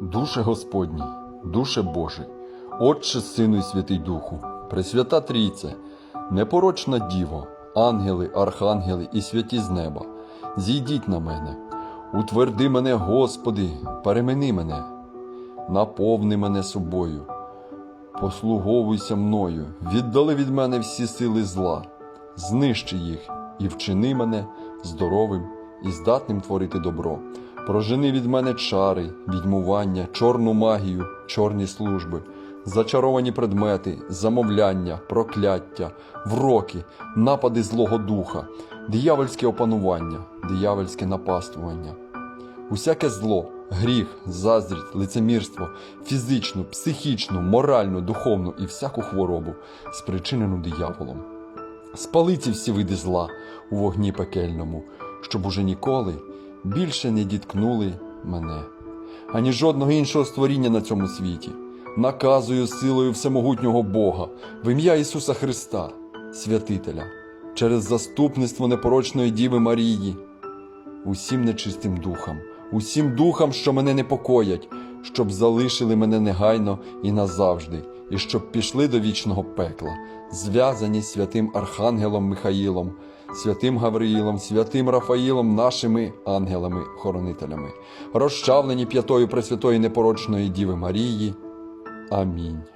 Душе Господній, душе Божий, Отче, Сину і Святий Духу, Пресвята Трійце, непорочна Діво, ангели, архангели і святі з неба, зійдіть на мене, утверди мене, Господи, перемени мене, наповни мене собою, послуговуйся мною, віддали від мене всі сили зла, знищи їх і вчини мене здоровим і здатним творити добро. Прожени від мене чари, відьмування, чорну магію, чорні служби, зачаровані предмети, замовляння, прокляття, вроки, напади Злого Духа, диявольське опанування, диявольське напаствування. Усяке зло, гріх, заздрість, лицемірство, фізичну, психічну, моральну, духовну і всяку хворобу, спричинену дияволом. Спали ці всі види зла у вогні пекельному, щоб уже ніколи більше не діткнули мене, ані жодного іншого створіння на цьому світі. Наказую силою всемогутнього Бога в ім'я Ісуса Христа, Святителя, через заступництво непорочної Діви Марії, усім нечистим духам, усім духам, що мене непокоять, щоб залишили мене негайно і назавжди, і щоб пішли до вічного пекла, зв'язані святим Архангелом Михаїлом, святим Гавриїлом, святим Рафаїлом, нашими ангелами-хоронителями, розчавлені п'ятою Пресвятої непорочної Діви Марії. Амінь.